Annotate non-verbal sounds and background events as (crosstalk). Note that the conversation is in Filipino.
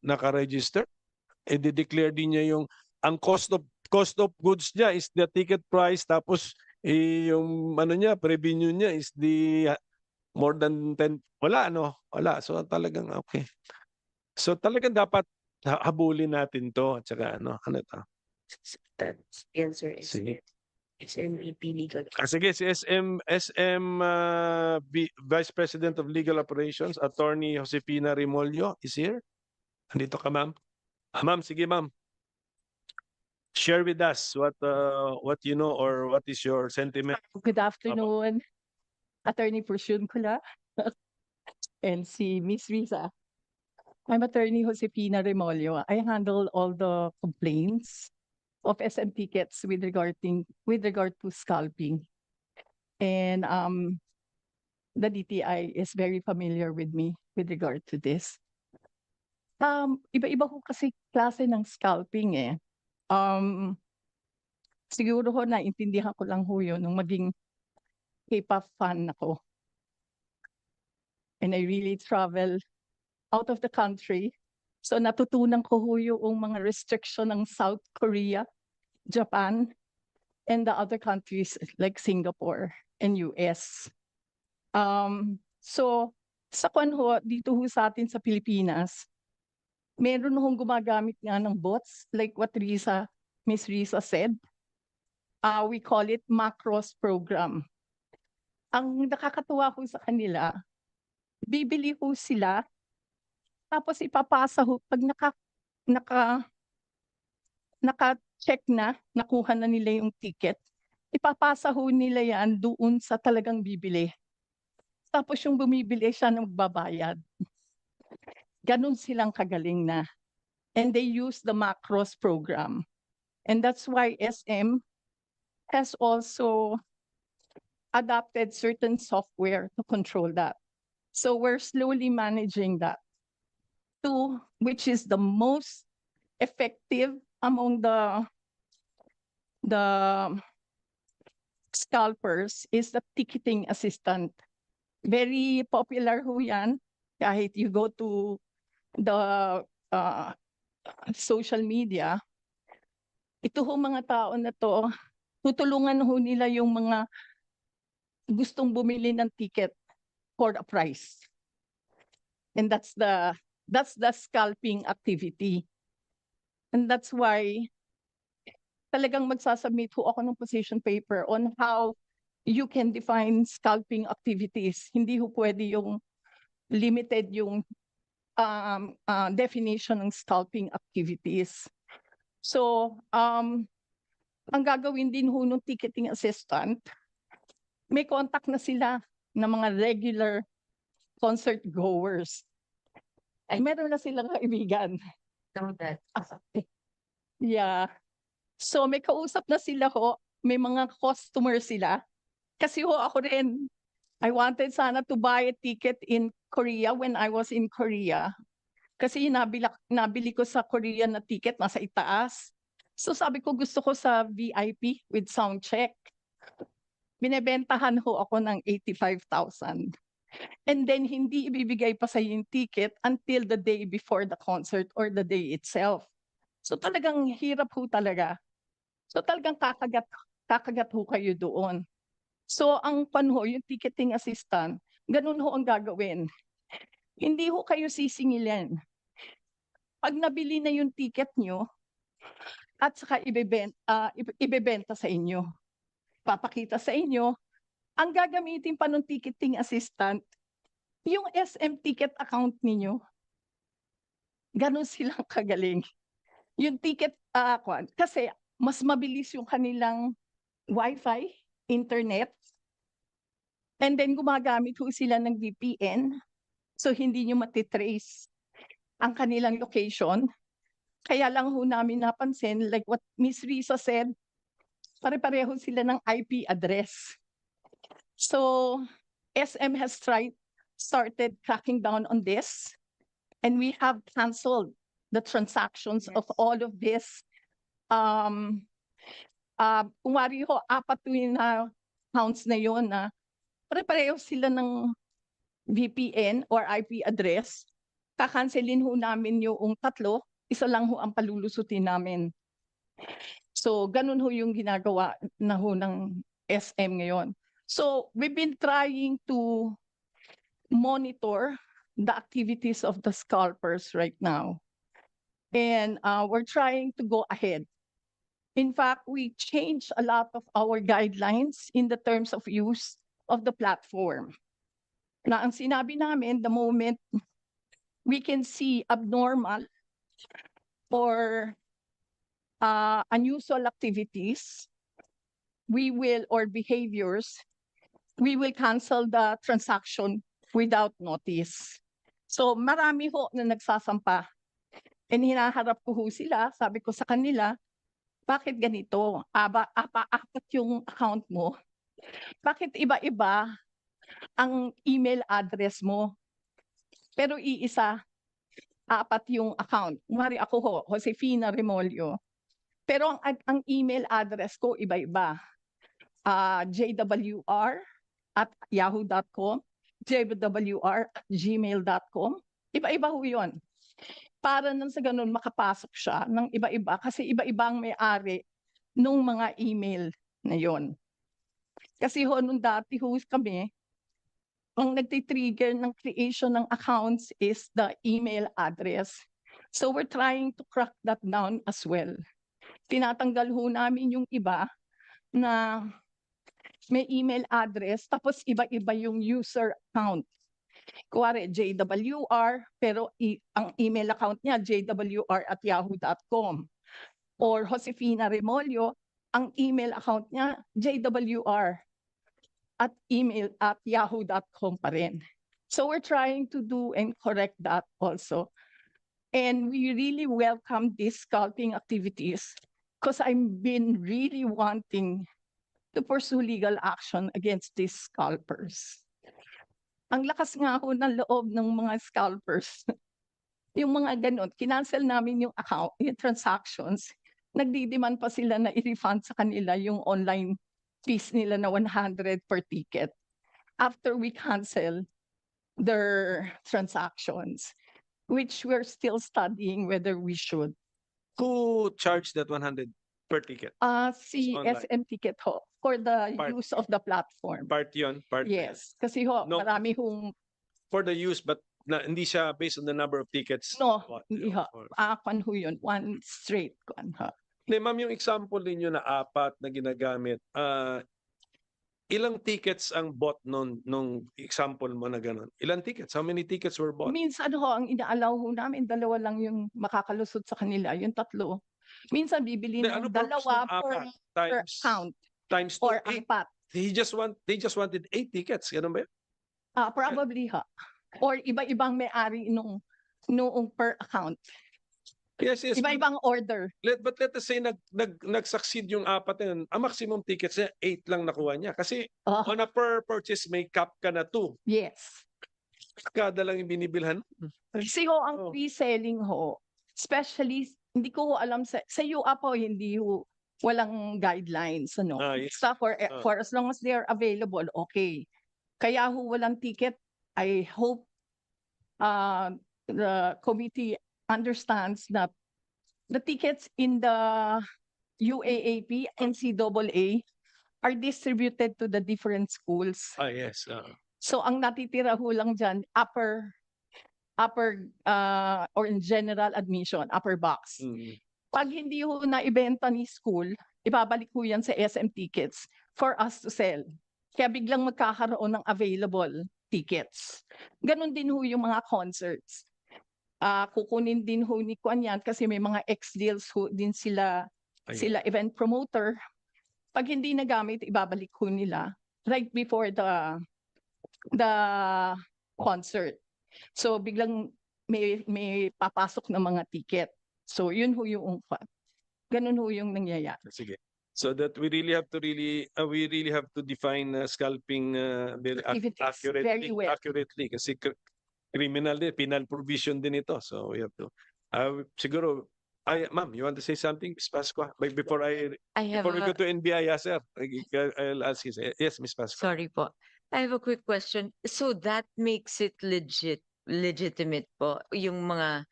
naka-register. E declare din niya yung ang cost of cost of goods niya is the ticket price tapos eh, yung ano niya revenue niya is the more than 10 wala ano wala so talagang okay so talagang dapat ha- habulin natin to at saka ano ano to answer is Sige. SMEP legal. Ah, sige, si SM, SM uh, V- Vice President of Legal Operations, Attorney Josefina Rimolyo is here. Andito ka, ma'am. Ah, ma'am, sige, ma'am. Share with us what uh, what you know or what is your sentiment. Good afternoon, Attorney Purshun Kula (laughs) and si Miss Risa. I'm Attorney Josefina Remolio. I handle all the complaints of SM tickets with regarding with regard to scalping. And um the DTI is very familiar with me with regard to this. Um, iba-iba ko kasi klase ng scalping eh. Um, siguro ho naintindihan ko lang ho yun nung maging K-pop fan ako. And I really travel out of the country. So natutunan ko ho yung mga restriction ng South Korea, Japan, and the other countries like Singapore and US. Um, so sa kwan ho, dito ho sa atin sa Pilipinas, meron hong gumagamit nga ng bots like what Risa, Miss Risa said. Uh, we call it macros program ang nakakatuwa ko sa kanila, bibili ho sila, tapos ipapasa ho, pag naka, naka, naka-check na, nakuha na nila yung ticket, ipapasa ho nila yan doon sa talagang bibili. Tapos yung bumibili siya na magbabayad. Ganon silang kagaling na. And they use the macros program. And that's why SM has also adopted certain software to control that. So we're slowly managing that. Two, which is the most effective among the the scalpers is the ticketing assistant. Very popular ho yan. Kahit you go to the uh, social media, ito ho mga tao na to, tutulungan ho nila yung mga gustong bumili ng ticket for a price. And that's the that's the scalping activity. And that's why talagang magsasubmit ho ako ng position paper on how you can define scalping activities. Hindi ho pwede yung limited yung um, uh, definition ng scalping activities. So, um, ang gagawin din ho ng ticketing assistant, may contact na sila ng mga regular concert goers. Ay, meron na silang kaibigan. Know that. Yeah. So may kausap na sila ho, may mga customer sila. Kasi ho ako rin, I wanted sana to buy a ticket in Korea when I was in Korea. Kasi nabila, nabili ko sa Korea na ticket, nasa itaas. So sabi ko gusto ko sa VIP with sound check. Binebentahan ho ako ng 85,000. And then hindi ibibigay pa sa yung ticket until the day before the concert or the day itself. So talagang hirap ho talaga. So talagang kakagat, kakagat ho kayo doon. So ang pan ho, yung ticketing assistant, ganun ho ang gagawin. Hindi ho kayo sisingilin. Pag nabili na yung ticket nyo, at saka ibebenta, ibe- ibebenta sa inyo. Papakita sa inyo, ang gagamitin pa ng ticketing assistant, yung SM ticket account ninyo. Ganon silang (laughs) kagaling. Yung ticket, kwan, kasi mas mabilis yung kanilang wifi, internet, and then gumagamit ho sila ng VPN, so hindi nyo matitrace ang kanilang location. Kaya lang ho namin napansin, like what Miss Risa said, pare-pareho sila ng IP address. So SM has tried, started cracking down on this, and we have canceled the transactions of all of this. Um, uh, kung wari ho, apat na accounts na yon na pare-pareho sila ng VPN or IP address. kakanselin ho namin yung tatlo, isa lang ho ang palulusutin namin. So, ganun ho yung ginagawa na ho ng SM ngayon. So, we've been trying to monitor the activities of the scalpers right now. And uh, we're trying to go ahead. In fact, we changed a lot of our guidelines in the terms of use of the platform. Na ang sinabi namin, the moment we can see abnormal or uh, unusual activities, we will, or behaviors, we will cancel the transaction without notice. So marami ho na nagsasampa. And hinaharap ko ho sila, sabi ko sa kanila, bakit ganito? Aba, apa, apat yung account mo. Bakit iba-iba ang email address mo? Pero iisa, apat yung account. Mari ako ho, Josefina Remolyo. Pero ang, ang email address ko iba-iba. Ah, JWR at yahoo.com, JWR at gmail.com. Iba-iba ho yun. Para nang sa ganun makapasok siya ng iba-iba kasi iba-ibang may-ari nung mga email na yon. Kasi ho, nung dati ho kami, ang nagtitrigger ng creation ng accounts is the email address. So we're trying to crack that down as well. Tinatanggal ho namin yung iba na may email address tapos iba-iba yung user account. Kuwari, JWR, pero i- ang email account niya, jwr at yahoo.com. Or Josefina Remolyo, ang email account niya, JWR at email at yahoo.com pa rin. So we're trying to do and correct that also. And we really welcome these scalping activities because I've been really wanting to pursue legal action against these scalpers. Ang lakas nga ho ng loob ng mga scalpers. (laughs) yung mga ganun, kinancel namin yung account, yung transactions, nagdidiman pa sila na i-refund sa kanila yung online fees nila na 100 per ticket after we cancel their transactions, which we're still studying whether we should. Who charged that 100 per ticket? Uh, si Online. SM Ticket ho, for the Part- use of the platform. Part yun? Part Yes, kasi ho, No. marami hong, For the use but na, hindi siya based on the number of tickets? no, bought, hindi ho. or- ho yun, one straight kwan ho. Hindi, ma'am, yung example ninyo na apat na ginagamit, ah, ilang tickets ang bought nung, nung example mo na gano'n? Ilang tickets? How many tickets were bought? Minsan ho, ang inaalaw ho namin, dalawa lang yung makakalusot sa kanila, yung tatlo. Minsan bibili Hindi, ng ano purpose dalawa per, apat? per Times, account times two, or eight. apat. He just want, they just wanted eight tickets. Ganun ba yun? Ah, probably ha. Or iba-ibang may-ari nung noong per account. Yes, yes. Iba-ibang order. Let, but let us say nag, nag, nag-succeed yung apat na yun. Ang maximum tickets niya, eight lang nakuha niya. Kasi Ah, on a per purchase, may cap ka na two. yes. Kada lang yung binibilhan. Kasi ho, ang Oh. pre-selling ho, especially, hindi ko ho alam sa, sa UAP ho, hindi ho, walang guidelines, ano. Ah, yes. Basta for, eh, Ah. for as long as they are available, okay. Kaya ho, walang ticket, I hope uh, the committee understands that the tickets in the UAAP, NCAA are distributed to the different schools. Ah, yes. ah. So ang natitira ho lang dyan, upper, upper, uh, or in general admission, upper box. Mm. Pag hindi ho naibenta ni school, ibabalik ho yan sa SM tickets for us to sell. Kaya biglang magkakaroon ng available tickets. Ganon din ho yung mga concerts. Ah, kukunin din ho ni Kwan yan kasi may mga ex-deals ho din sila Ayun. sila event promoter. Pag hindi nagamit, ibabalik ho nila right before the the concert. So biglang may may papasok na mga ticket. So yun ho yung umpat. Ganun ho yung nangyayari. Sige. So that we really have to really, uh, we really have to define uh, scalping uh, very ac- Activities, accurately, very well. accurately kasi cr- criminal din, penal provision din ito. So we have to. Uh, siguro, ay, ma'am, you want to say something, Ms. Pascua? But before I, I have before we go a, to NBI, yes, sir. I- I'll ask you. Yes, Ms. Pascua. sorry po. I have a quick question. So that makes it legit legitimate po yung mga